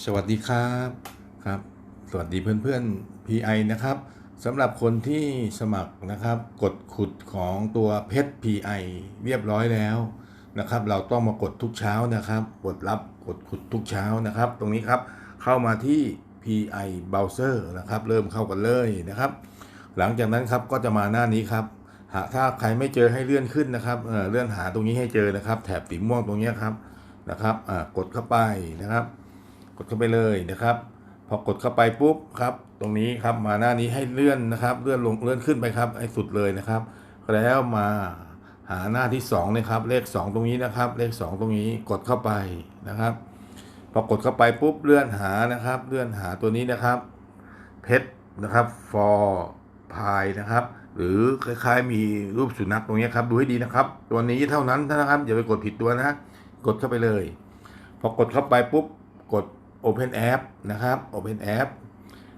สวัสดีครับครับ สวัสดีเพื่อนๆ PI นะครับสำหรับคนที่สมัครนะครับ กดขุดของตัวเพชร PI เรียบร้อยแล้วนะครับ เราต้องมากดทุกเช้านะครับกดรับกดขุดทุกเช้านะครับ ตรงนี้ครับเข้ามาที่ PI Browser นะครับ เริ่มเข้ากันเลยนะครับ หลังจากนั้นครับก็จะมาหน้านี้ครับหากถ้าใครไม่เจอให้เลื่อนขึ้นนะครับเออเลื่อนหาตรงนี้ให้เจอนะครับ แถบสีม่วงตรงนี้ครับนะครับอ่ากดเข้าไปนะครับ ดเข้าไปเลยนะครับ พอกดเข้าไปปุ๊บครับ ตรงนี้ครับมาหน้านี้ให้เลื่อนนะครับ เลื่อนลงเลื่อนขึ้นไปครับให้สุดเลยนะครับ แล้วมาหาหน้าที่2นะครับ เลข 2 ตรงนี้นะครับ เลข 2 ตรงนี้กดเข้าไปนะครับพอกดเข้าไปปุ๊บเลื่อนหานะครับ เลื่อนหาตัวนี้นะครับเพชรนะครับ for pie นะครับ หรือคล้ายๆมีรูปสุนัขตรงนี้ครับดูให้ดีนะครับ ตัวนี้เท่านั้นนะครับอย่าไปกดผิดตัวนะ กดเข้าไปเลย พอกดเข้าไปปุ๊บกด Open App นะครับ Open App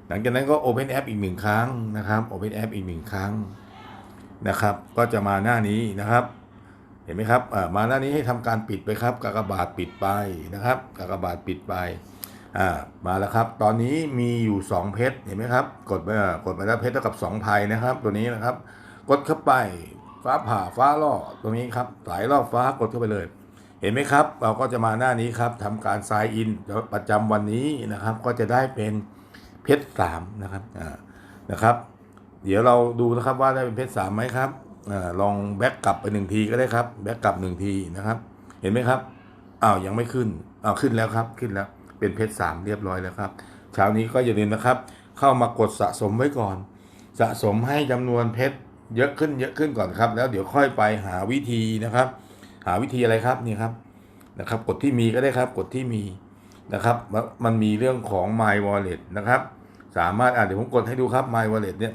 หลังจากนั้นก็ Open App อีกหนึ่งครั้งนะครับ Open App อีกหนึ่งครั้งนะครับ ก็จะมาหน้านี้นะครับ เห็นไหมครับมาหน้านี้ให้ทำการปิดไปครับกากบาทปิดไปนะครับกากบาทปิดไปอ่ามาแล้วครับ ตอนนี้มีอยู่ 2 เพชรเห็นไหมครับ กดไปกดไปแล้วเพชรเท่ากับ2ภัยนะครับ ตัวนี้นะครับ กดเข้าไปฟ้าผ่าฟ้าล่อตรงนี้ครับสายล่อฟ้ากดเข้าไปเลย เห็นไหมครับ เราก็จะมาหน้านี้ครับทำการ sign in ประจำวันนี้นะครับ ก็จะได้เป็นเพชรสามนะครับนะครับ เดี๋ยวเราดูนะครับว่าได้เป็นเพชรสามไหมครับอลองแบ็กกลับไปหนึ่งทีก็ได้ครับแบ็กกลับหนึ่งทีนะครับ เห็นไหมครับอ้าวยังไม่ขึ้นอ้าวขึ้นแล้วครับขึ้นแล้วเป็นเพชรสามเรียบร้อยแล้วครับเช้านี้ก็อย่าลืมนะครับ เข้ามากดสะสมไว้ก่อน สะสมให้จำนวนเพชรเยอะขึ้นเยอะขึ้นก่อนครับ แล้วเดี๋ยวค่อยไปหาวิธีนะครับ หาวิธีอะไรครับนี่ครับนะครับ กดที่มีก็ได้ครับ กดที่มีนะครับมมันมีเรื่องของ My Wallet นะครับ สามารถอ่าเดี๋ยวผมกดให้ดูครับ My Wallet เนี่ย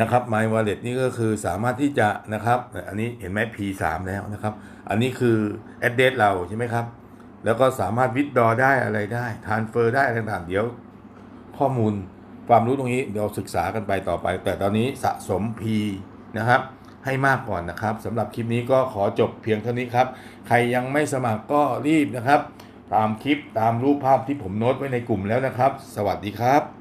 นะครับ My Wallet นี่ก็คือสามารถที่จะนะครับ อันนี้เห็นไหม P3 แล้วนะครับ อันนี้คือ address เราใช่ไหมครับ แล้วก็สามารถ withdraw ได้อะไรได้ transfer ได้อะไรต่างๆเดี๋ยวข้อมูลความรู้ตรงนี้เดี๋ยวศึกษากันไปต่อไป แต่ตอนนี้สะสม P นะครับ ให้มากก่อนนะครับสำหรับคลิปนี้ก็ขอจบเพียงเท่านี้ครับ ใครยังไม่สมัครก็รีบนะครับ ตามคลิปตามรูปภาพที่ผมโน้ตไว้ในกลุ่มแล้วนะครับ สวัสดีครับ